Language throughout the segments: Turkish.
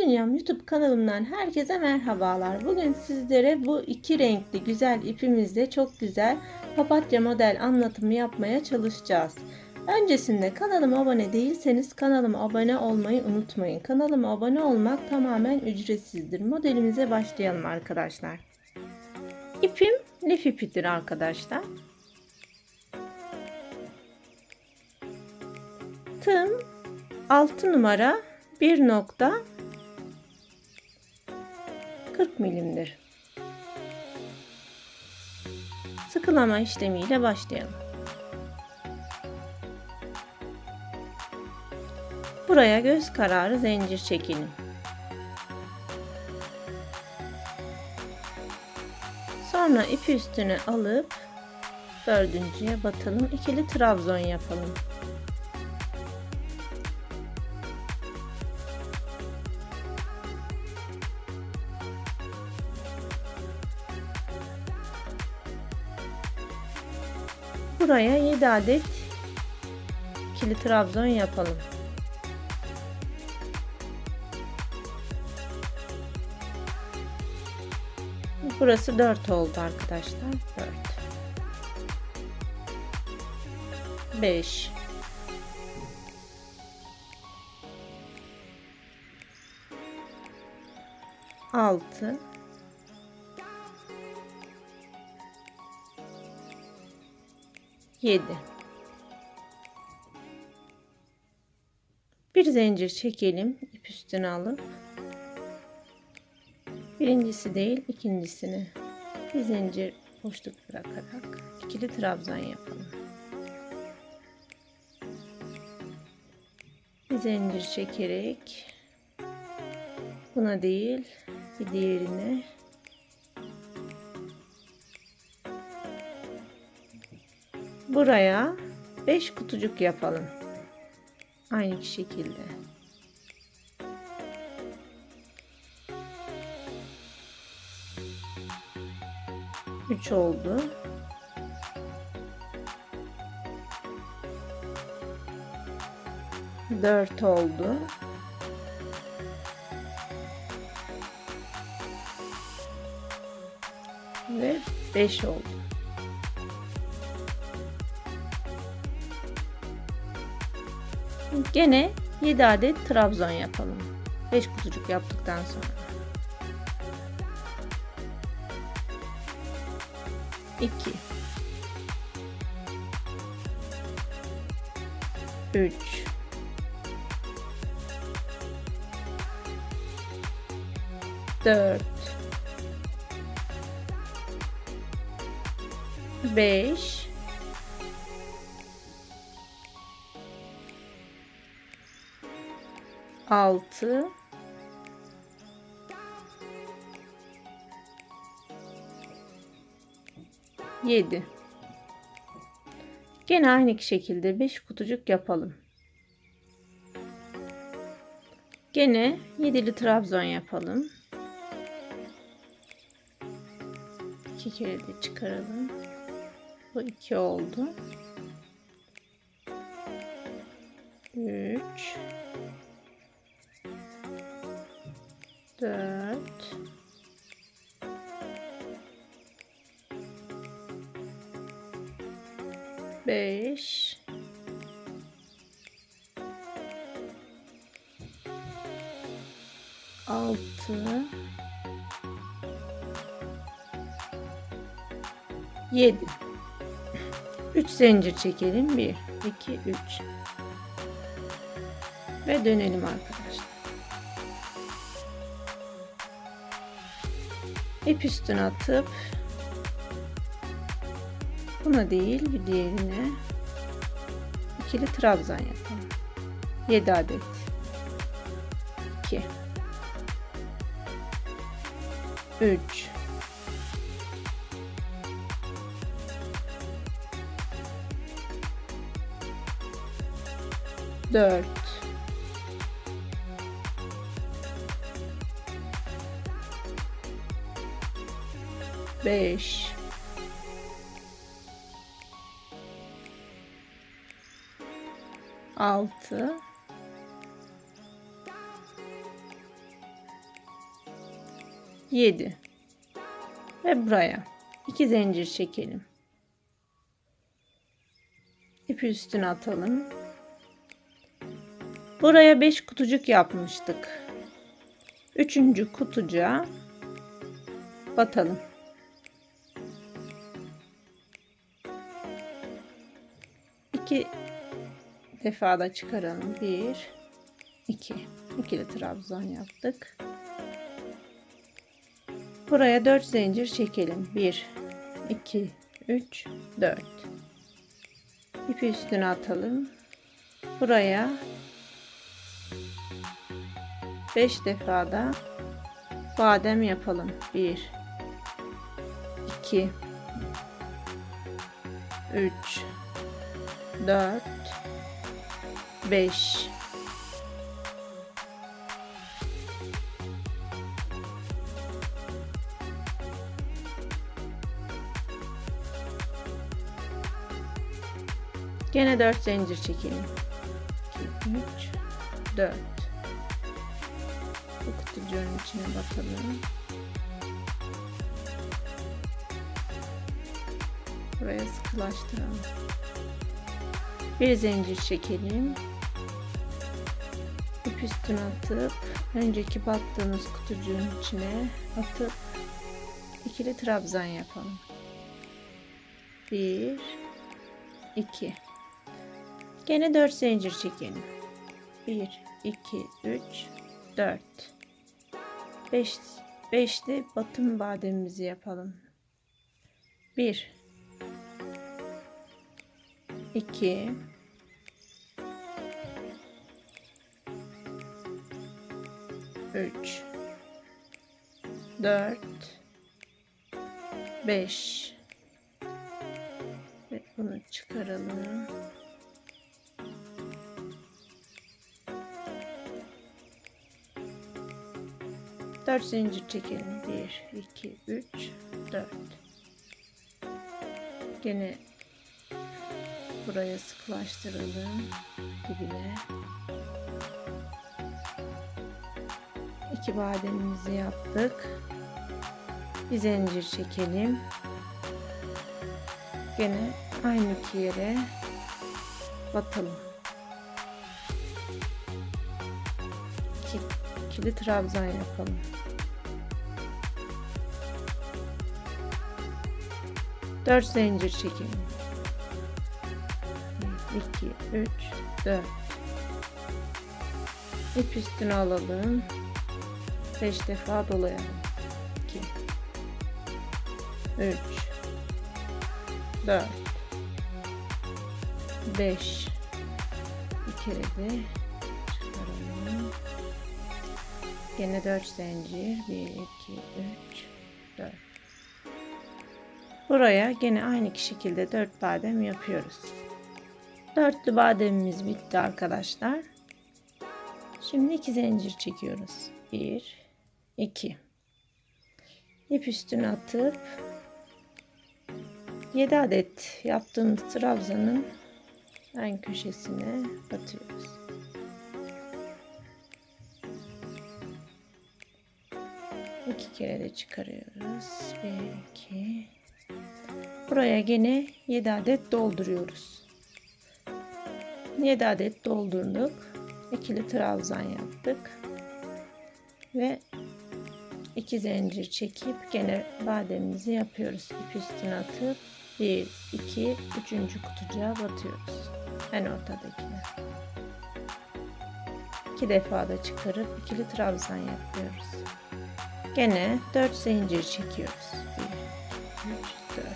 Dünyam YouTube kanalımdan herkese merhabalar. Bugün sizlere bu iki renkli güzel ipimizle çok güzel papatya model anlatımı yapmaya çalışacağız. Öncesinde kanalıma abone değilseniz kanalıma abone olmayı unutmayın. Kanalıma abone olmak tamamen ücretsizdir. Modelimize başlayalım arkadaşlar. İpim lif ipidir arkadaşlar. Tığım 6 numara 1 nokta 40 milimdir. Sıkılama işlemiyle başlayalım. Buraya göz kararı zincir çekelim. Sonra ipi üstüne alıp dördüncüye batalım. İkili trabzon yapalım. Buraya 7 adet ikili trabzon yapalım. Burası 4 oldu arkadaşlar. 4 5 6 7 bir zincir çekelim ip üstüne alıp. Birincisi değil ikincisini. Bir zincir boşluk bırakarak ikili trabzan yapalım. Bir zincir çekerek buna değil bir diğerine buraya 5 kutucuk yapalım. Aynı şekilde. Üç oldu. Dört oldu. Ve beş oldu. Gene 7 adet trabzan yapalım. 5 kutucuk yaptıktan sonra. İki. Üç. Dört. Beş. 6 7 Gene aynı şekilde 5 kutucuk yapalım. Gene 7'li trabzan yapalım. 2 kere de çıkaralım. Bu 2 oldu. 3 dört. Beş. Altı. Yedi. Üç zincir çekelim. Bir iki üç. Ve dönelim arkadaşlar ip üstüne atıp buna değil bir diğerine ikili trabzan yapalım. 7 adet. 2 3 4 5 6 7 ve buraya iki zincir çekelim. İpi üstüne atalım. Buraya 5 kutucuk yapmıştık. Üçüncü kutucuğa batalım. İki defa da çıkaralım. Bir, iki. İkili trabzan yaptık. Buraya 4 zincir çekelim. 1 2 3 4 İpi üstüne atalım. Buraya 5 defa da badem yapalım. 1 2 3 4 5 Gene 4 zincir çekelim. 2 3 4 Bu kutucuğun içine batalım. Buraya sıkılaştıralım. Bir zincir çekelim. İp üstüne atıp önceki battığımız kutucuğun içine atıp ikili trabzan yapalım. 1 2 Gene 4 zincir çekelim. 1 2 3 4 5 5'li batım bademimizi yapalım. 1 2 3 4 5 ve bunu çıkaralım. Dört zincir çekelim. Bir, iki, üç, dört. Gene buraya sıklaştıralım dibine. İki bademimizi yaptık. Bir zincir çekelim. Gene aynı iki yere batalım. İki, ikili trabzan yapalım. Dört zincir çekelim. 2, 3, 4. İp üstüne alalım. 5 defa dolayalım. 2, 3, 4, 5. Bir kere de çıkaralım. Gene 4 zincir. 1, 2, 3, 4. Buraya gene aynı şekilde 4 badem yapıyoruz. Dörtlü bademimiz bitti arkadaşlar. Şimdi iki zincir çekiyoruz. 1 2 İp üstüne atıp 7 adet yaptığımız trabzanın en köşesine batıyoruz. İki kere de çıkarıyoruz. 1 2 Buraya gene 7 adet dolduruyoruz. 7 adet doldurduk. İkili trabzan yaptık. Ve iki zincir çekip gene bademimizi yapıyoruz. İp üstüne atıp 1, 2, 3. kutucuğa batıyoruz. En ortadakine. İki defa da çıkarıp ikili trabzan yapıyoruz. Gene 4 zincir çekiyoruz. 1, 3, 4.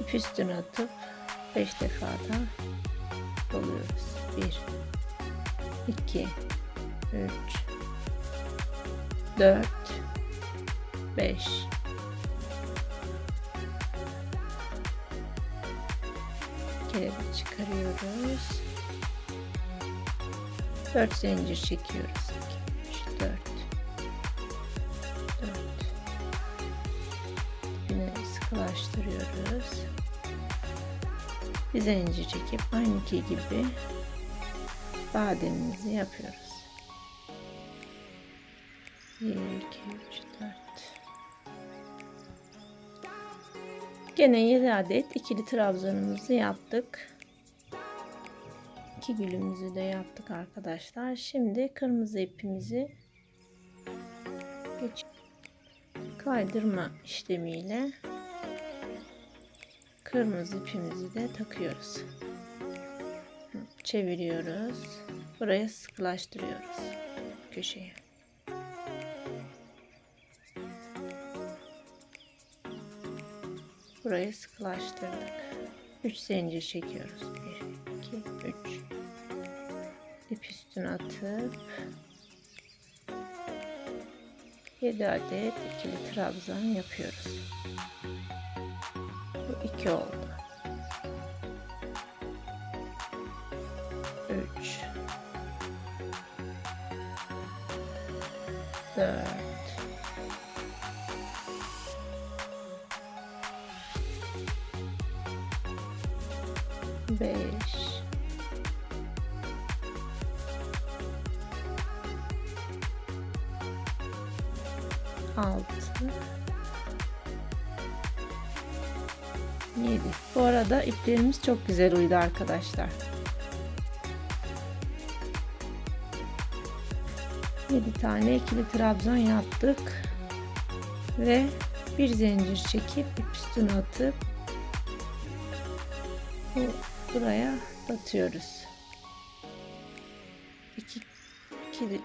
İp üstüne atıp 5 defa da doluyoruz. 1 2 3 4 5 kere çıkarıyoruz. 4 zincir çekiyoruz. 2 3 4 4 Yine sıkılaştırıyoruz. Bir zincir çekip aynı gibi bademimizi yapıyoruz. 1, 2, 3, 4. Gene 7 adet ikili trabzanımızı yaptık. İki gülümüzü de yaptık arkadaşlar. Şimdi kırmızı ipimizi geç kaydırma işlemiyle kırmızı ipimizi de takıyoruz. Çeviriyoruz. Buraya sıkılaştırıyoruz köşeye. Burayı sıkılaştırdık. 3 zincir çekiyoruz. 1 2 3 İp üstüne atıp 7 adet ikili trabzan yapıyoruz. Bu 2 oldu. 3 4 5 6 7 Bu arada iplerimiz çok güzel uydu arkadaşlar. 7 tane ikili trabzan yaptık. Ve bir zincir çekip ip üstüne atıp bu buraya batıyoruz. İki, iki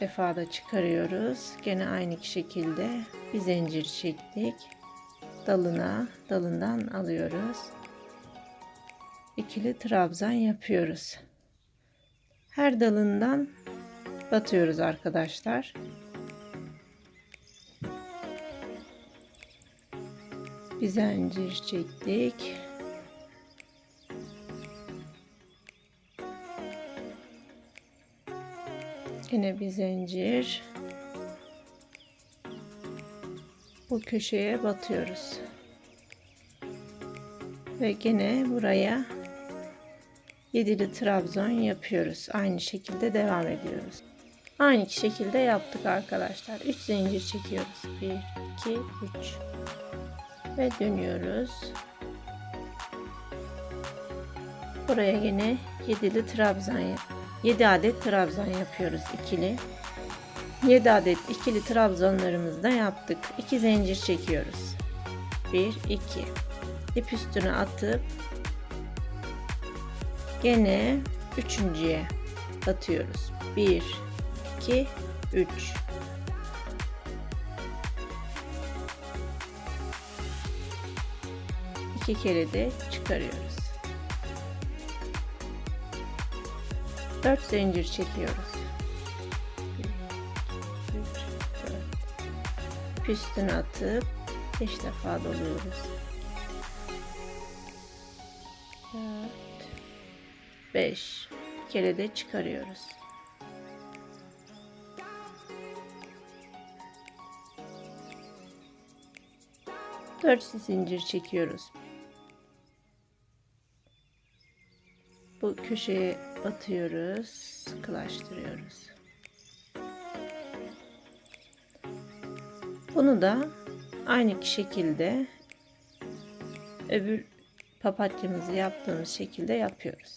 defa da çıkarıyoruz. Gene aynı şekilde bir zincir çektik. Dalına, dalından alıyoruz. İkili trabzan yapıyoruz. Her dalından batıyoruz arkadaşlar. Bir zincir çektik. Yine bir zincir. Bu köşeye batıyoruz. Ve gene buraya yedili trabzan yapıyoruz. Aynı şekilde devam ediyoruz. Aynı şekilde yaptık arkadaşlar. 3 zincir çekiyoruz. 1 2 3 ve dönüyoruz. Buraya yine yedili trabzan 7 adet trabzan yapıyoruz ikili. 7 adet ikili trabzanlarımızı da yaptık. 2 zincir çekiyoruz. 1 2 ip üstüne atıp gene üçüncüye batıyoruz. 1 2 3 iki kere de çıkarıyoruz. 4 zincir çekiyoruz. Üstüne atıp 5 defa doluyoruz. 4 5 kere de çıkarıyoruz. Dört zincir çekiyoruz. Bu köşeye batıyoruz, sıkılaştırıyoruz. Bunu da aynı şekilde öbür papatyamızı yaptığımız şekilde yapıyoruz.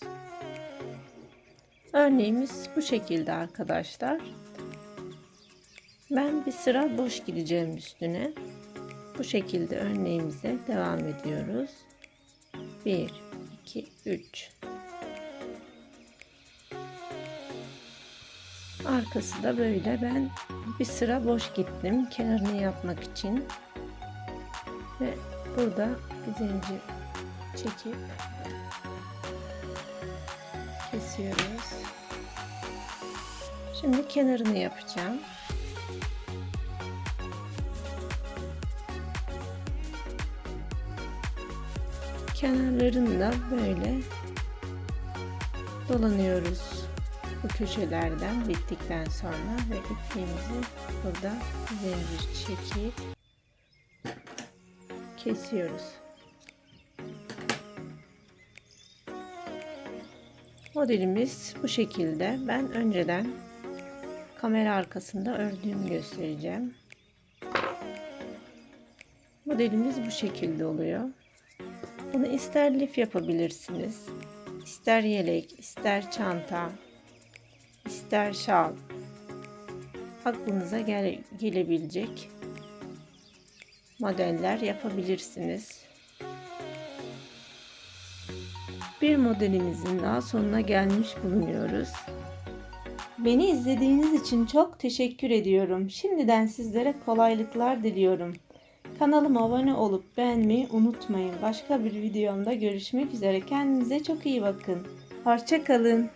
Örneğimiz bu şekilde arkadaşlar. Ben bir sıra boş gideceğim üstüne. Bu şekilde örneğimize devam ediyoruz. 1 2 3 Arkası da böyle ben bir sıra boş gittim kenarını yapmak için ve burada zincir çekip kesiyoruz. Şimdi kenarını yapacağım. Kenarlarını da böyle dolanıyoruz bu köşelerden bittikten sonra ve ipliğimizi burada zincir çekip kesiyoruz. Modelimiz bu şekilde. Ben önceden kamera arkasında ördüğümü göstereceğim. Modelimiz bu şekilde oluyor. Bunu ister lif yapabilirsiniz. ister yelek, ister çanta, ister şal. Aklınıza gele- gelebilecek modeller yapabilirsiniz. Bir modelimizin daha sonuna gelmiş bulunuyoruz. Beni izlediğiniz için çok teşekkür ediyorum. Şimdiden sizlere kolaylıklar diliyorum. Kanalıma abone olup beğenmeyi unutmayın. Başka bir videomda görüşmek üzere. Kendinize çok iyi bakın. Hoşça kalın.